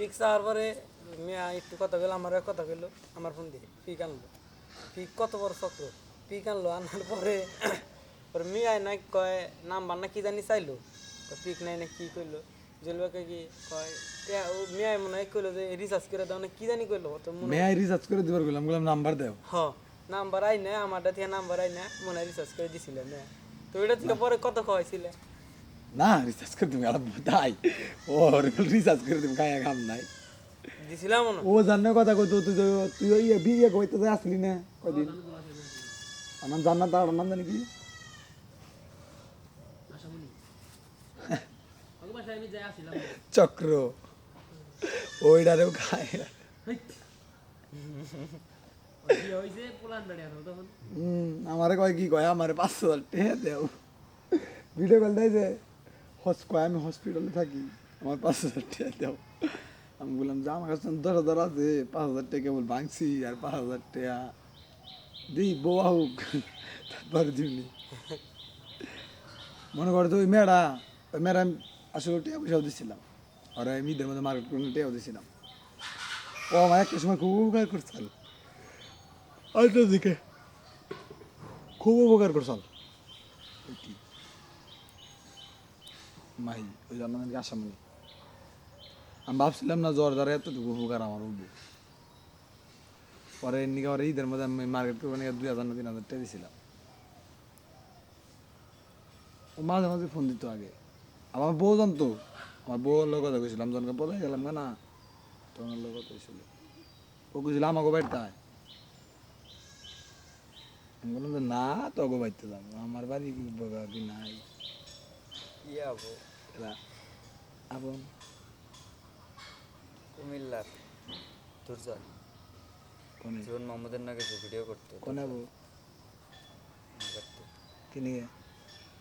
Pick চাওয়ার পরে মিয়া একটু কথা কইলো আমার কথা কইলো আমার ফোন দিয়ে পিক আনলো। পিক কত বড় চক্র? পিক আনলো আনার পরে পরে মিয়া না কয় নাম্বার না কি জানি চাইলো। পিক নাই না কি কইলো? জলবাকে কি কয় টিয়া- ও মিয়া মনে হয় কইলো যে রিচার্জ করে দাও না কি জানি কইলো। তো মেয়াই রিচার্জ করে দিবার গেলাম বললাম নাম্বার দেও। হ নাম্বার আই না আমারটা থেকে নাম্বার আই না মনে হয় রিচার্জ করে দিছিলে না তো ওইটা থেকে পরে কত খাওয়াইছিলে? না রিচার্জ করে দিবি আর তাই। ও রিচার্জ করে দিবি গায়ে কাম নাই। দিছিলাম ও জানে কথা কই তুই তুই ওই বিয়ে কইতে আসলি না কদিন আমার জান্নাত আর নাম জানি কি চক্র। ওইটারেও খায়। আমারে কয় কি কয়? আমারে পাঁচশো দেও। ভিডিও কল দেয় যে হস কয়, আমি হসপিটালে থাকি। আমার পাঁচ হাজার টাকা দেও। আমি বললাম, যে আমার কাছে দশ হাজার আছে, পাঁচ হাজার টাকা বল ভাঙছি, আর পাঁচ হাজার টাকা দিই, বউ হোক, তারপরে দিবনি মনে করো তো ওই মেয়েরা ওই মেয়েরা আমি আসলে টাকা পয়সাও দিচ্ছিলাম আর আমি ঈদের মধ্যে মার্কেট করে টাকাও দিছিলাম। ও আমার একটা সময় খুব উপকার করছিল। আরেকটা দিকে খুব উপকার করছাল। মাহি, ওই জন্য আমাদেরকে আসামনি। আমি ভাবছিলাম না জ্বর জ্বরে এতটুকু উপকার আমার উঠবে পরে এমনি করে ঈদের মধ্যে আমি মার্কেট করব নিয়ে দুই হাজার না তিন হাজার টাকা দিয়েছিলাম ও মাঝে মাঝে ফোন দিত আগে। আমার বউ জানতো। আমার বউর লোক কথা কইছিলাম, জনকে বলে গেলাম, না তোমার লোক কথা কইছিল ও কইছিল আমাকে বাড়িতে আমি বললাম যে, না তোকে বাড়িতে যাব। আমার বাড়ি কি বাবা কি নাই? আপন কুমিল্লার দুর্জয় জীবন মোহাম্মদের নাকি ভিডিও করতে। কোনে করতে কিনে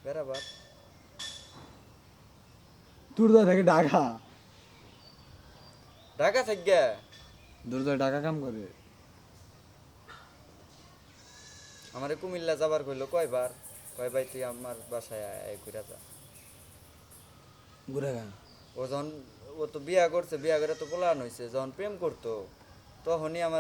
বেড়াবার দুর্জয় থেকে ঢাকা। ঢাকা থেকে? দুর্জয় ঢাকা কাম করে। আমারে কুমিল্লা যাবার কইলো কয়বার? কয় ভাই তুই আমার বাসায় আয় ঘুরে যা। ঘুরে গা ও যখন, ও তো বিয়া করছে, বিয়া করে তো পোলান হয়েছে যখন প্রেম করতো, তখনই আমার